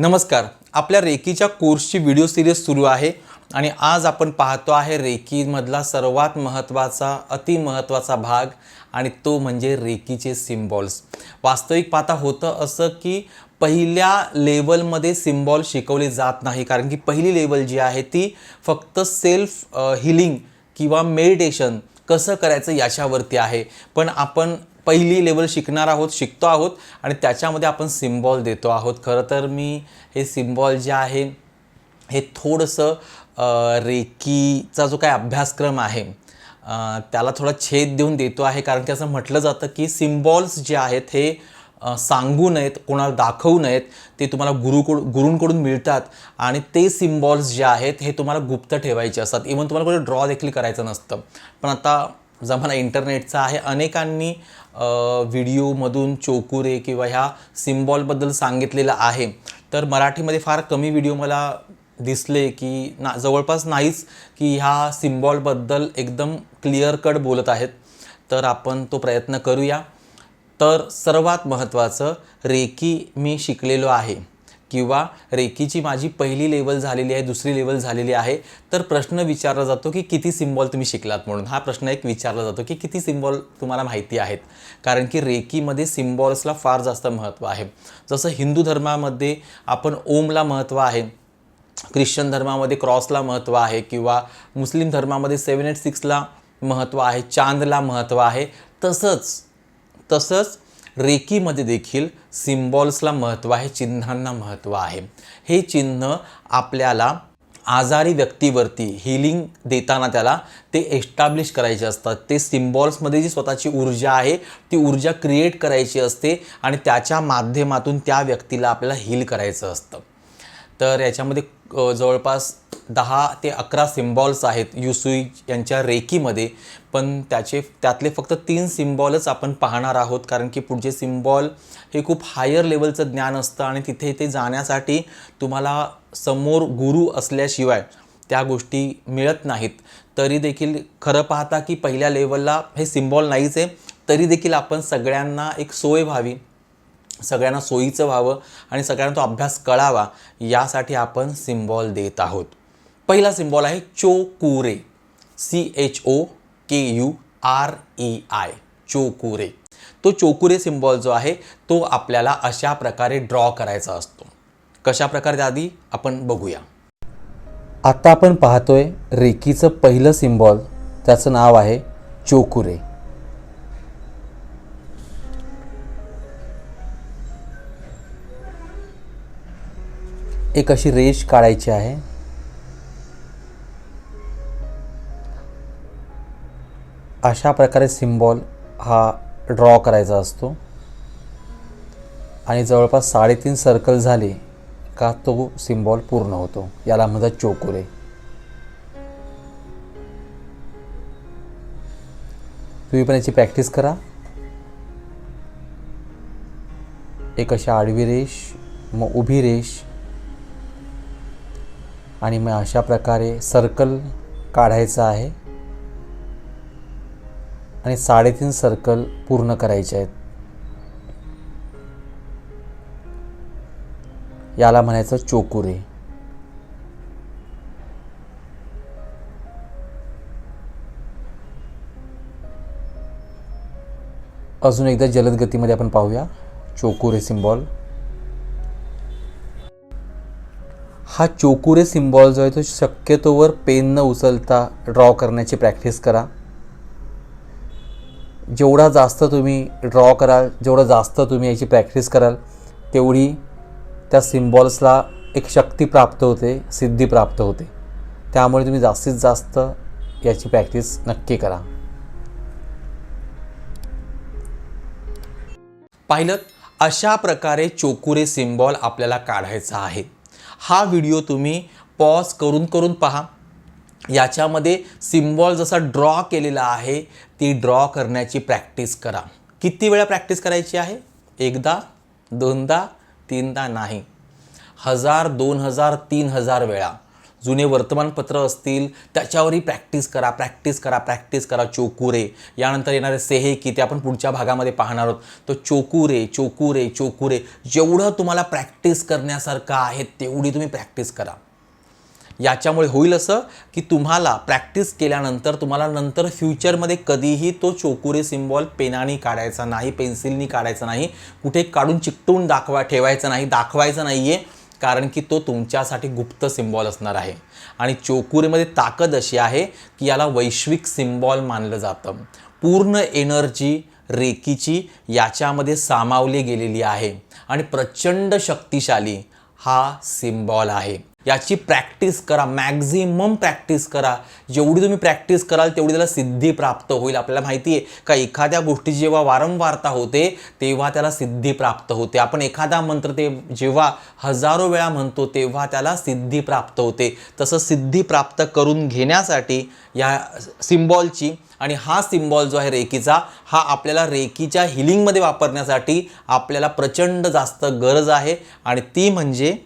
नमस्कार. आपल्या रेकीच्या कोर्सची व्हिडिओ सिरीज सुरू आहे आणि आज आपण पाहतो आहे रेकीमधला सर्वात महत्त्वाचा अतिमहत्त्वाचा भाग आणि तो म्हणजे रेकीचे सिम्बॉल्स वास्तविक पाहता होतं असं की पहिल्या लेवलमध्ये सिम्बॉल शिकवले जात नाही कारण की पहिली लेवल जी आहे ती फक्त सेल्फ हिलिंग किंवा मेडिटेशन कसं करायचं याच्यावरती आहे. पण आपण पहिली लेवल शिकणार आहोत शिकतो आहोत आणि त्याच्यामध्ये आपण सिम्बॉल देतो आहोत. खरं तर मी हे सिम्बॉल जे आहे हे थोडंसं रेकीचा जो काय अभ्यासक्रम आहे त्याला थोडा छेद देऊन देतो आहे. कारण की असं म्हटलं जातं की सिम्बॉल्स जे आहेत हे सांगू नयेत कोणाला दाखवू नयेत ते तुम्हाला गुरुकडून गुरूंकडून मिळतात. आणि ते सिम्बॉल्स जे आहेत हे तुम्हाला गुप्त ठेवायचे असतात. इवन तुम्हाला कुठे ड्रॉ देखील करायचं नसतं. पण आता जमाना इंटरनेटचा आहे अनेकांनी व्हिडिओमधून चोकुरे किंवा ह्या सिम्बॉलबद्दल सांगितलेलं आहे. तर मराठीमध्ये फार कमी व्हिडिओ मला दिसले की ना जवळपास नाहीच की ह्या सिम्बॉलबद्दल एकदम क्लिअर कट बोलत आहेत. तर आपण तो प्रयत्न करूया. तर सर्वात महत्त्वाचं रेकी मी शिकलेलो आहे. किंवा रेकीची माझी पहिली लेवल झालेली आहे दुसरी लेवल झालेली आहे तर प्रश्न विचारला जातो की किती सिम्बॉल तुम्ही शिकलात म्हणून. हा प्रश्न एक विचारला जातो की किती सिम्बॉल तुम्हाला माहिती आहेत. कारण की रेकीमध्ये सिम्बॉल्सला फार जास्त महत्त्व आहे. जसं हिंदू धर्मामध्ये आपण ओमला महत्त्व आहे ख्रिश्चन धर्मामध्ये क्रॉसला महत्त्व आहे किंवा मुस्लिम धर्मामध्ये सेवन एट सिक्सला महत्त्व आहे चांदला महत्त्व आहे तसंच तसंच रेकीमध्ये देखील सिम्बॉल्सला महत्त्व आहे चिन्हांना महत्त्व आहे. हे चिन्ह आपल्याला आजारी व्यक्तीवरती हिलिंग देताना त्याला ते एस्टॅब्लिश करायचे असतात. ते सिम्बॉल्समध्ये जी स्वतःची ऊर्जा आहे ती ऊर्जा क्रिएट करायची असते आणि त्याच्या माध्यमातून त्या व्यक्तीला आपल्याला हील करायचं असतं. तर याच्यामध्ये जवळपास दहा ते अकरा सिम्बॉल्स आहेत युसुई यांच्या रेकीमध्ये. पण त्याचे त्यातले फक्त तीन सिम्बॉलच आपण पाहणार आहोत. कारण की पुढचे सिम्बॉल हे खूप हायर लेवलचं ज्ञान असतं आणि तिथे ते जाण्यासाठी तुम्हाला समोर गुरु असल्याशिवाय त्या गोष्टी मिळत नाहीत. तरी देखील खरं पाहता की पहिल्या लेवलला हे सिम्बॉल नाहीच आहे. तरी देखील आपण सगळ्यांना एक सोय व्हावी. सगळ्यांना सोयीचं व्हावं आणि सगळ्यांना तो अभ्यास कळावा यासाठी आपण सिम्बॉल देत आहोत. पहिला सिम्बॉल आहे Choku Rei. C H O K U R E I Choku Rei. तो चोकुरे सिम्बॉल जो आहे तो आपल्याला अशा प्रकारे ड्रॉ करायचा असतो. कशा प्रकारे आधी? आपण बघूया. आता आपण पाहतोय रेकीचं पहिलं सिम्बॉल त्याचं नाव आहे चोकुरे. एक अशी रेष काढायची आहे. अशा प्रकारे सिम्बॉल हा ड्रॉ करायचा असतो. आणि जवळपास साडेतीन सर्कल झाले का तो सिम्बॉल पूर्ण होतो. याला म्हणतात चोकुरे. तुम्ही पण याची प्रॅक्टिस करा. एक अशी आडवी रेष मग उभी रेष आणि मग अशा प्रकारे सर्कल काढायचं आहे. आणि साडेतीन सर्कल पूर्ण करायचे आहेत. याला म्हणायचं चोकुरे. अजून एकदा जलद गतीमध्ये आपण पाहूया. चोकुरे सिम्बॉल हा चोकुरे सिम्बॉल जो आहे तो शक्यतोवर पेन न उचलता ड्रॉ करण्याची प्रॅक्टिस करा. जेवढा जास्त तुम्ही ड्रॉ कराल जेवढं जास्त तुम्ही याची प्रॅक्टिस कराल तेवढी त्या सिम्बॉल्सला एक शक्ती प्राप्त होते सिद्धी प्राप्त होते. त्यामुळे तुम्ही जास्तीत जास्त याची प्रॅक्टिस नक्की करा. पाहिलं? अशा प्रकारे चोकुरे सिम्बॉल आपल्याला काढायचा आहे. हा व्हिडिओ तुम्ही पॉज करून करून पहा. याच्यामध्ये सिम्बॉल जसा ड्रॉ केलेला आहे ती ड्रॉ करण्याची प्रॅक्टिस करा. किती वेळा प्रॅक्टिस करायची आहे? एकदा दोनदा तीनदा नाही. हजार दोन हजार तीन हजार वेळा. जुने वर्तमानपत्र असतील त्याच्यावरही प्रॅक्टिस करा प्रॅक्टिस करा प्रॅक्टिस करा चोकुरे. यानंतर येणारे सेहे की ते आपण पुढच्या भागामध्ये पाहणार आहोत. तो चोकुरे चोकुरे चोकुरे. जेवढं तुम्हाला प्रॅक्टिस करण्यासारखं आहे तेवढी तुम्ही प्रॅक्टिस करा. याच्यामुळे होईल असं की तुम्हाला प्रॅक्टिस केल्यानंतर तुम्हाला नंतर फ्युचरमध्ये कधीही तो चोकुरे सिम्बॉल पेनाने काढायचा नाही पेन्सिलनी काढायचा नाही. कुठे काढून चिकटून दाखवा ठेवायचा नाही दाखवायचं नाही आहे कारण की तो तुमच्यासाठी गुप्त सिम्बॉल असणार आहे. आणि चोकुरेमध्ये ताकद अशी आहे की याला वैश्विक सिम्बॉल मानलं जातं. पूर्ण एनर्जी रेकीची याच्यामध्ये सामावली गेलेली आहे. आणि प्रचंड शक्तिशाली हा सिम्बॉल आहे. याची प्रॅक्टिस करा. मॅक्झिमम प्रॅक्टिस करा. जेवढी तुम्ही प्रॅक्टिस कराल तेवढी त्याला सिद्धी प्राप्त होईल. आपल्याला माहिती आहे का एखाद्या गोष्टी जेव्हा वारंवारता होते तेव्हा त्याला सिद्धी प्राप्त होते. आपण एखादा मंत्र ते जेव्हा हजारो वेळा म्हणतो तेव्हा त्याला सिद्धी प्राप्त होते. तसं सिद्धी प्राप्त करून घेण्यासाठी या सिम्बॉलची आणि हा सिम्बॉल जो आहे रेकीचा हा आपल्याला रेकीच्या हिलिंगमध्ये वापरण्यासाठी आपल्याला प्रचंड जास्त गरज आहे. आणि ती म्हणजे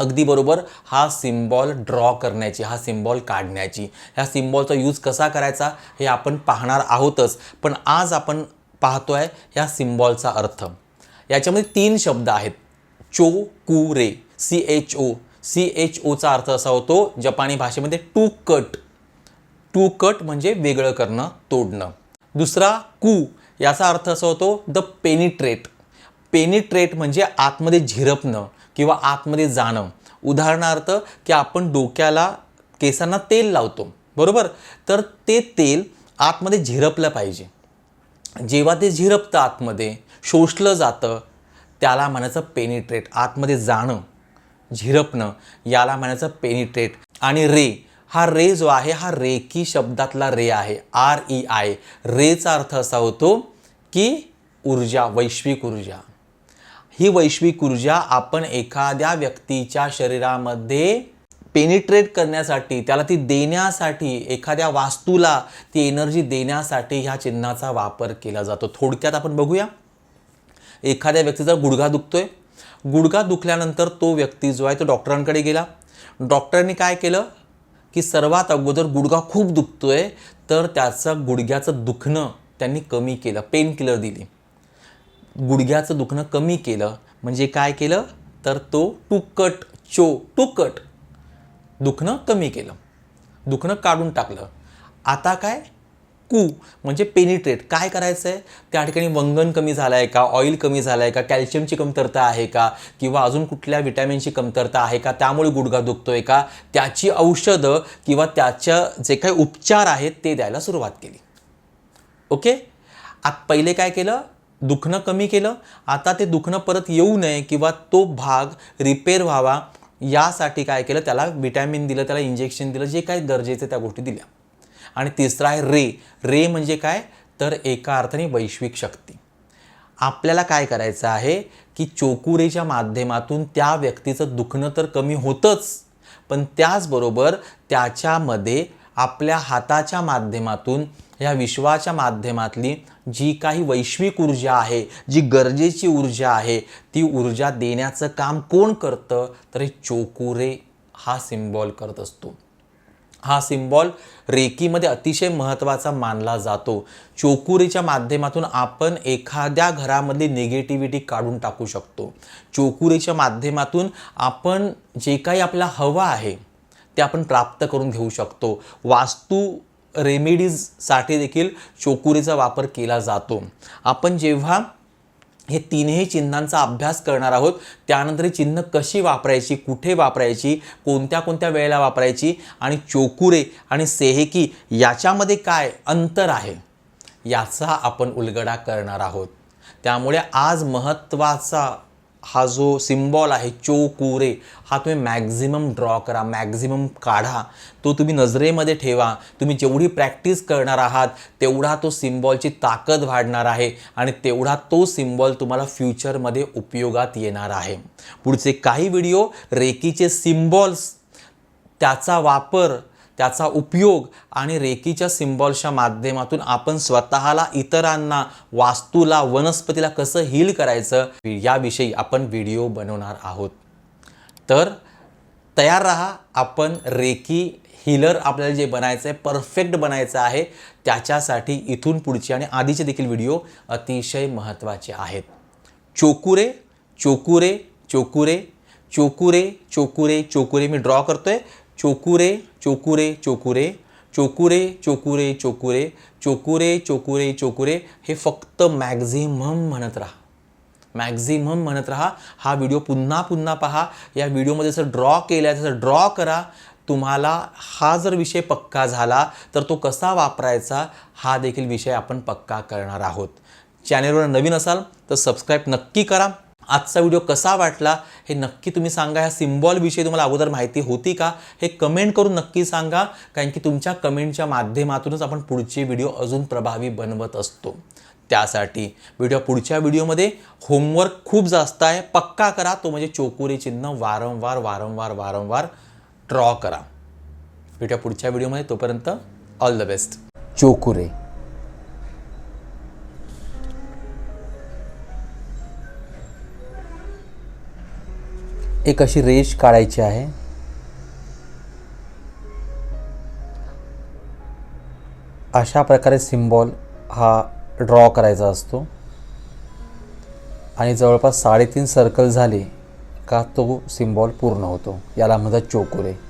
अगदी बरोबर हा सिम्बॉल ड्रॉ करण्याची हा सिम्बॉल काढण्याची. ह्या सिम्बॉलचा यूज कसा करायचा हे आपण पाहणार आहोतच. पण आज आपण पाहतो आहे ह्या सिम्बॉलचा अर्थ. याच्यामध्ये तीन शब्द आहेत. Cho Ku Rei. C H O. C H Ocha अर्थ असा होतो जपानी भाषेमध्ये टू कट. टू कट म्हणजे वेगळं करणं तोडणं. दुसरा कू याचा अर्थ असा होतो द पेनिट्रेट. पेनिट्रेट म्हणजे आतमध्ये झिरपणं. किंवा आतमध्ये जाणं. उदाहरणार्थ की आपण डोक्याला केसांना तेल लावतो. बरोबर? तर ते तेल आतमध्ये झिरपलं पाहिजे. जेव्हा ते झिरपतं आतमध्ये शोषलं जातं त्याला म्हणायचं पेनिट्रेट आतमध्ये जाणं झिरपणं याला म्हणायचं पेनिट्रेट आणि रे हा रे जो आहे हा रेकी शब्दातला रे आहे. आर ई आय रेचा अर्थ असा होतो की ऊर्जा वैश्विक ऊर्जा. ही वैश्विक ऊर्जा आपण एखाद्या व्यक्तीच्या शरीरामध्ये पेनिट्रेट करण्यासाठी त्याला ती देण्यासाठी एखाद्या वास्तूला ती एनर्जी देण्यासाठी ह्या चिन्हाचा वापर केला जातो. थोडक्यात आपण बघूया. एखाद्या व्यक्तीचा गुडघा दुखतोय गुडघा दुखल्यानंतर तो व्यक्ती जो आहे तो डॉक्टरांकडे गेला. डॉक्टरांनी काय केलं? की सर्वात अगोदर गुडघा खूप दुखतोय तर त्याचं गुडघ्याचं दुखणं त्यांनी कमी केलं पेन किलर दिली. गुडघ्याचं दुखणं कमी केलं. म्हणजे काय केलं? तर तो टुकट चो टुकट दुखणं कमी केलं. दुखणं काढून टाकलं. आता काय? कू म्हणजे पेनिट्रेट काय करायचं आहे त्या ठिकाणी वंगण कमी झालं आहे का? ऑइल कमी झालं आहे का? कॅल्शियमची कमतरता आहे का? किंवा अजून कुठल्या विटॅमिनची कमतरता आहे का? त्यामुळे गुडघा आहे का? त्याची औषधं किंवा त्याच्या जे काही उपचार आहेत ते द्यायला सुरुवात केली. ओके? आत पहिले काय केलं? दुखणं कमी केलं आता ते दुखणं परत येऊ नये किंवा तो भाग रिपेअर व्हावा यासाठी काय केलं त्याला विटॅमिन दिलं त्याला इंजेक्शन दिलं जे काय गरजेचं त्या गोष्टी दिल्या. आणि तिसरा आहे रे. रे म्हणजे काय? तर एका अर्थाने वैश्विक शक्ती. आपल्याला काय करायचं आहे की चोकुरेच्या माध्यमातून त्या व्यक्तीचं दुखणं तर कमी होतंच पण त्याचबरोबर त्याच्यामध्ये आपल्या हाताच्या माध्यमातून या विश्वाच्या माध्यमातली जी काही वैश्विक ऊर्जा आहे जी गरजेची ऊर्जा आहे ती ऊर्जा देण्याचं काम कोण करतं? तर हे चोकुरे हा सिम्बॉल करत असतो. हा सिम्बॉल रेकीमध्ये अतिशय महत्त्वाचा मानला जातो. चोकुरीच्या माध्यमातून आपण एखाद्या घरामधली निगेटिव्हिटी काढून टाकू शकतो. चोकुरीच्या माध्यमातून आपण जे काही आपला हवं आहे ते आपण प्राप्त करून घेऊ शकतो. वास्तू रेमेडीजसाठी देखील चोकुरीचा वापर केला जातो. आपण जेव्हा हे तीनही चिन्हांचा अभ्यास करणार आहोत त्यानंतर ही चिन्ह कशी वापरायची कुठे वापरायची कोणत्या कोणत्या वेळेला वापरायची आणि चोकुरे आणि सेहेकी याच्यामध्ये काय अंतर आहे याचा आपण उलगडा करणार आहोत. त्यामुळे आज महत्त्वाचा हा जो सिम्बॉल आहे चोकुरे हा तुम्ही मॅक्झिमम ड्रॉ करा मॅक्झिमम काढा. तो तुम्ही नजरेमध्ये ठेवा. तुम्ही जेवढी प्रॅक्टिस करणार आहात तेवढा तो सिम्बॉलची ताकद वाढणार आहे आणि तेवढा तो सिम्बॉल तुम्हाला फ्युचरमध्ये उपयोगात येणार आहे. पुढचे काही व्हिडिओ रेकीचे सिम्बॉल्स त्याचा वापर त्याचा उपयोग आणि रेकीच्या सिम्बॉल्सच्या माध्यमातून आपण स्वतःला इतरांना वास्तूला वनस्पतीला कसं हील करायचं याविषयी आपण व्हिडिओ बनवणार आहोत. तर तयार राहा आपण रेकी हिलर आपल्याला जे बनायचं आहे परफेक्ट बनायचं आहे त्याच्यासाठी इथून पुढचे आणि आधीचे देखील व्हिडिओ अतिशय महत्त्वाचे आहेत. चोकुरे चोकुरे चोकुरे चोकुरे चोकुरे चोकुरे मी ड्रॉ करतो आहे चोकुरे चोकुरे चोकुरे चोकुरे चोकुरे चोकुरे चोकुरे चोकुरे चोकुरे हे फक्त मॅक्झिमम म्हणत राहा. मॅक्झिमम म्हणत राहा. हा व्हिडिओ पुन्हा पुन्हा पहा. या व्हिडिओमध्ये जसं ड्रॉ केलं तसं ड्रॉ करा. तुम्हाला हा जर विषय पक्का झाला तर तो कसा वापरायचा हा देखील विषय आपण पक्का करणार आहोत. चॅनेलवर नवीन असाल तर सबस्क्राईब नक्की करा. आजचा व्हिडिओ कसा वाटला हे नक्की तुम्ही सांगा. ह्या सिम्बॉलविषयी तुम्हाला अगोदर माहिती होती का? हे कमेंट करून नक्की सांगा. कारण की तुमच्या कमेंटच्या माध्यमातूनच आपण पुढचे व्हिडिओ अजून प्रभावी बनवत असतो. त्यासाठी व्हिडिओ पुढच्या व्हिडिओमध्ये होमवर्क खूप जास्त आहे. पक्का करा. तो म्हणजे चोकुरे चिन्ह वारंवार वारंवार वारंवार ड्रॉ करा. भेटूया पुढच्या व्हिडिओमध्ये तोपर्यंत ऑल द बेस्ट चोकुरे. एक अशी रेष काढायची आहे. अशा प्रकारे सिम्बॉल हा ड्रॉ करायचा असतो. आणि जवळपास साडेतीन सर्कल झाले का तो सिम्बॉल पूर्ण होतो. याला म्हणतात चोकुरे.